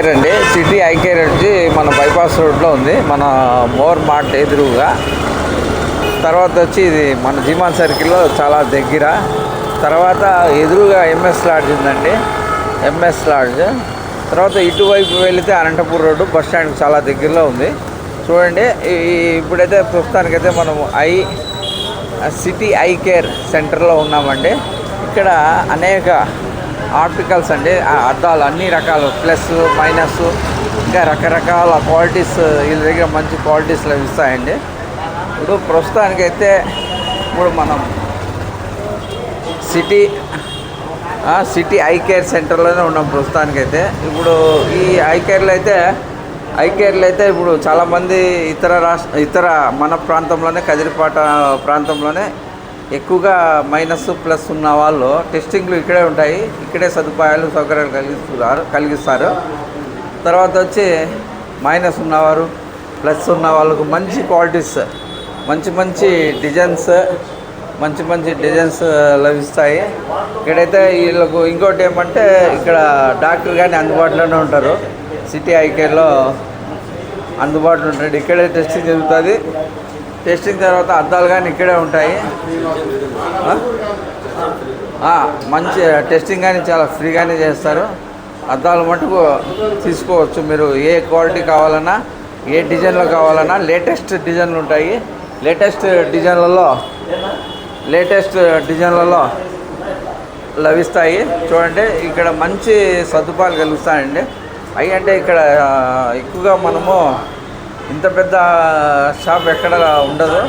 అండి city iCare వచ్చి మన బైపాస్ రోడ్లో ఉంది. మన మోర్ మార్ట్ ఎదురుగా. తర్వాత వచ్చి ఇది మన జీమాన్ సర్కిల్లో చాలా దగ్గర. తర్వాత ఎదురుగా ఎంఎస్ లాడ్జ్ ఉందండి. M S lodge. తర్వాత ఇటువైపు వెళితే అనంతపూర్ రోడ్డు బస్ స్టాండ్ చాలా దగ్గరలో ఉంది. చూడండి ఇప్పుడైతే ప్రస్తుతానికైతే మనం ఐ సిటీ ఐ కేర్ సెంటర్లో ఉన్నామండి. ఇక్కడ అనేక ఆర్టికల్స్ అండి అద్దాలు అన్ని రకాలు ప్లస్ మైనస్ ఇంకా రకరకాల క్వాలిటీస్ వీళ్ళ దగ్గర మంచి క్వాలిటీస్ లభిస్తాయండి ఇప్పుడు ప్రస్తుతానికైతే ఇప్పుడు మనం సిటీ సిటీ ఐ కేర్ సెంటర్లోనే ఉన్నాం ప్రస్తుతానికైతే. ఇప్పుడు ఈ ఐ కేర్లో అయితే ఐ కేర్లో అయితే ఇప్పుడు చాలామంది ఇతర రాష్ట్ర ఇతర మన ప్రాంతంలోనే కదిరిపాట ప్రాంతంలోనే ఎక్కువగా మైనస్ ప్లస్ ఉన్న వాళ్ళు టెస్టింగ్లు ఇక్కడే ఉంటాయి. ఇక్కడే సదుపాయాలు సౌకర్యాలు కలిగిస్తున్నారు కలిగిస్తారు. తర్వాత వచ్చి మైనస్ ఉన్నవారు ప్లస్ ఉన్న వాళ్ళకు మంచి క్వాలిటీస్ మంచి మంచి డిజైన్స్ మంచి మంచి డిజైన్స్ లభిస్తాయి. ఇక్కడైతే వీళ్ళకు ఇంకోటి ఏమంటే ఇక్కడ డాక్టర్ కానీ అందుబాటులోనే ఉంటారు. సిటీ ఐకేలో అందుబాటులో ఉంటాడు ఇక్కడే టెస్టింగ్ జరుగుతుంది. టెస్టింగ్ తర్వాత అద్దాలు కానీ ఇక్కడే ఉంటాయి. మంచి టెస్టింగ్ కానీ చాలా ఫ్రీగానే చేస్తారు. అద్దాలు మటుకు తీసుకోవచ్చు మీరు. ఏ క్వాలిటీ కావాలన్నా ఏ డిజైన్లో కావాలన్నా లేటెస్ట్ డిజైన్లు ఉంటాయి. లేటెస్ట్ డిజైన్లలో లేటెస్ట్ డిజైన్లలో లభిస్తాయి. చూడండి ఇక్కడ మంచి సదుపాయాలు కలుగుతాయండి. అవి అంటే ఇక్కడ ఎక్కువగా మనము ఇంత పెద్ద షాప్ ఎక్కడ ఉండదు.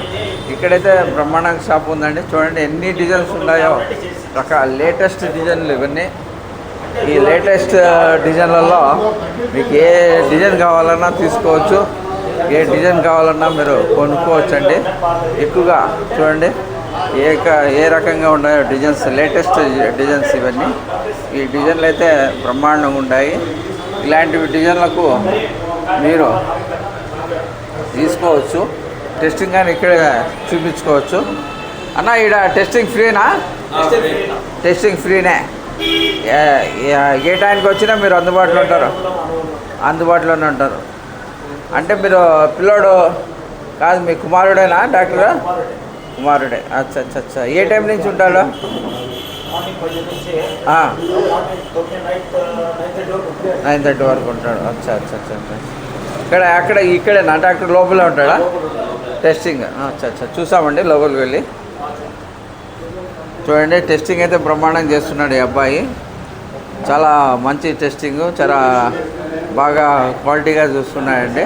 ఇక్కడైతే బ్రహ్మాండంగా షాప్ ఉందండి. చూడండి ఎన్ని డిజైన్స్ ఉన్నాయో. రకాల లేటెస్ట్ డిజైన్లు ఇవన్నీ. ఈ లేటెస్ట్ డిజైన్లలో మీకు ఏ డిజైన్ కావాలన్నా తీసుకోవచ్చు. ఏ డిజైన్ కావాలన్నా మీరు కొనుక్కోవచ్చు అండి ఎక్కువగా చూడండి ఏ క- ఏ రకంగా ఉన్నాయో డిజైన్స్ లేటెస్ట్ డిజైన్స్ ఇవన్నీ. ఈ డిజైన్లు అయితే బ్రహ్మాండంగా ఉంటాయి. ఇలాంటి డిజైన్లకు మీరు తీసుకోవచ్చు. టెస్టింగ్ కానీ ఇక్కడ చూపించుకోవచ్చు. అన్న ఇక్కడ టెస్టింగ్ ఫ్రీనా టెస్టింగ్ ఫ్రీనే ఏ- టైంకి వచ్చినా మీరు అందుబాటులో ఉంటారు. అందుబాటులోనే ఉంటారు. అంటే మీరు పిల్లోడు కాదు మీ కుమారుడేనా డాక్టర్? కుమారుడే. అచ్చా అచ్చా అచ్చా. ఏ టైం నుంచి ఉంటాడు? ఆ. నైన్ థర్టీ వరకు ఉంటాడు. అచ్చా అచ్చా అచ్చా అచ్చా. ఇక్కడ అక్కడ ఇక్కడేనా డాక్టర్ లోపలే ఉంటాడా? టెస్టింగ్ అచ్చా అచ్చా చూసామండి లోపలికి వెళ్ళి. చూడండి టెస్టింగ్ అయితే బ్రహ్మాండంగా చేస్తున్నాడు ఈ అబ్బాయి. చాలా మంచి టెస్టింగ్ చాలా బాగా క్వాలిటీగా చూస్తున్నాడండి.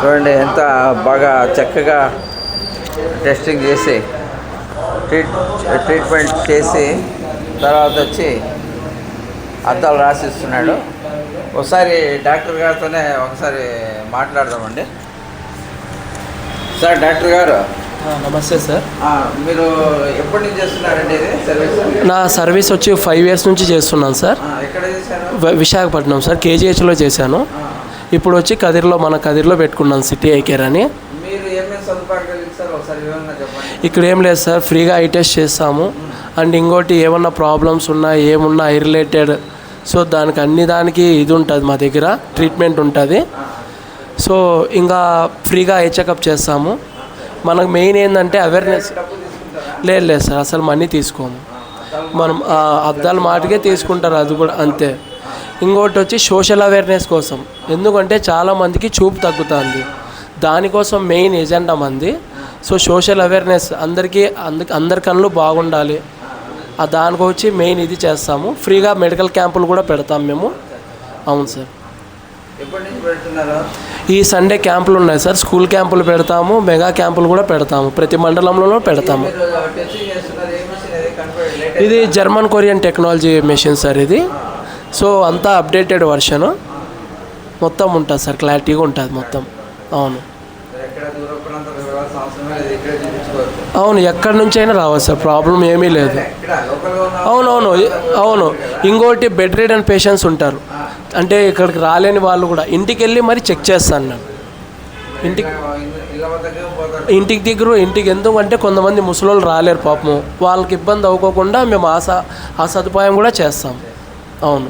చూడండి ఎంత బాగా చక్కగా టెస్టింగ్ చేసి ట్రీట్ ట్రీట్మెంట్ చేసి తర్వాత వచ్చి అద్దాలు రాసిస్తున్నాడు. ఒకసారి డాక్టర్ గారితోనే ఒకసారి మాట్లాడదామండి. సార్ డాక్టర్ గారు. నమస్తే సార్. మీరు ఎప్పటి నుంచి చేస్తున్నారండి ఇది సర్వీస్? నా సర్వీస్ వచ్చి ఫైవ్ ఇయర్స్ నుంచి చేస్తున్నాను సార్. ఎక్కడ చేశారు? విశాఖపట్నం సార్ కేజీహెచ్లో చేశాను. ఇప్పుడు వచ్చి కదిర్లో మన కదిర్లో పెట్టుకున్నాను సిటీ ఐ కేర్ అని. ఇక్కడ ఏం లేదు సార్ ఫ్రీగా ఐ టెస్ట్ చేస్తాము. అండ్ ఇంకోటి ఏమన్నా ప్రాబ్లమ్స్ ఉన్నా ఏమున్నా ఐ రిలేటెడ్ సో దానికి అన్ని దానికి ఇది ఉంటుంది మా దగ్గర ట్రీట్మెంట్ ఉంటుంది. సో ఇంకా ఫ్రీగా ఐ చెకప్ చేస్తాము. మనకు మెయిన్ ఏంటంటే అవేర్నెస్ లేదు లేదు సార్ అసలు మనీ తీసుకోము. మనం ఆ అద్దాల మాటకే తీసుకుంటారు అది కూడా అంతే. ఇంకోటి వచ్చి సోషల్ అవేర్నెస్ కోసం. ఎందుకంటే చాలామందికి చూపు తగ్గుతుంది. దానికోసం మెయిన్ ఎజెండా మంది. సో సోషల్ అవేర్నెస్ అందరికీ అందరి అందరి కళ్ళు బాగుండాలి. దానికి వచ్చి మెయిన్ ఇది చేస్తాము. ఫ్రీగా మెడికల్ క్యాంపులు కూడా పెడతాం మేము. అవును సార్. ఈ సండే క్యాంపులు ఉన్నాయి సార్. స్కూల్ క్యాంపులు పెడతాము మెగా క్యాంపులు కూడా పెడతాము. ప్రతి మండలంలోనూ పెడతాము. ఇది German Korean technology machine sir ఇది. సో అంతా అప్డేటెడ్ వర్షన్ మొత్తం ఉంటుంది సార్. క్లారిటీగా ఉంటుంది మొత్తం. అవును. అవును ఎక్కడి నుంచి అయినా రావచ్చు సార్ ప్రాబ్లం ఏమీ లేదు. అవునవును అవును. ఇంకోటి బెడ్ రీడ్ అండ్ పేషెంట్స్ ఉంటారు. అంటే ఇక్కడికి రాలేని వాళ్ళు కూడా ఇంటికి వెళ్ళి మరి చెక్ చేస్తాను నేను. ఇంటికి ఇంటికి దగ్గర ఇంటికి ఎందుకంటే కొంతమంది ముసలోళ్ళు రాలేరు పాపము. వాళ్ళకి ఇబ్బంది అవ్వకోకుండా మేము ఆ స ఆ సదుపాయం కూడా చేస్తాం. అవును.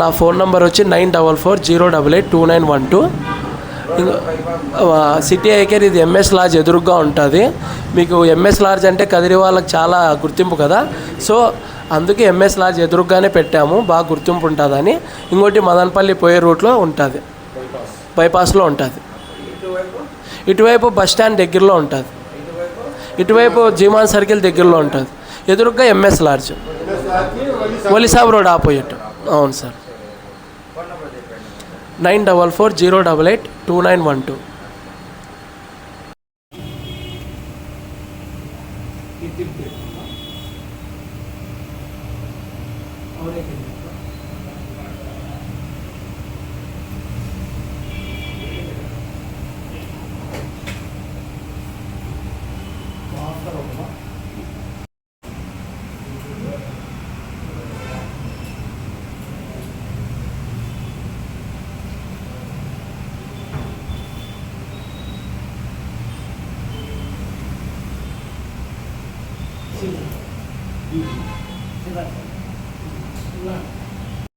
నా ఫోన్ నంబర్ వచ్చి nine double four zero double eight two nine one two. City eye care ఇది ఎంఎస్ లాడ్జ్ ఎదురుగ్గా ఉంటుంది. మీకు ఎంఎస్ లాడ్జ్ అంటే కదిరి వాళ్ళకి చాలా గుర్తింపు కదా. సో అందుకే ఎంఎస్ లాడ్జ్ ఎదురుగ్గానే పెట్టాము. బాగా గుర్తింపు ఉంటుందని. ఇంకోటి మదనపల్లి పోయే రూట్లో ఉంటుంది. బైపాస్లో ఉంటుంది. ఇటువైపు బస్ స్టాండ్ దగ్గరలో ఉంటుంది. ఇటువైపు జీమాన్ సర్కిల్ దగ్గరలో ఉంటుంది. ఎదురుగ్గా ఎంఎస్ లాడ్జ్ ఒలిసాబ్ రోడ్ ఆపోజిట్. అవును sir. Nine double four zero double eight two nine one two Sim.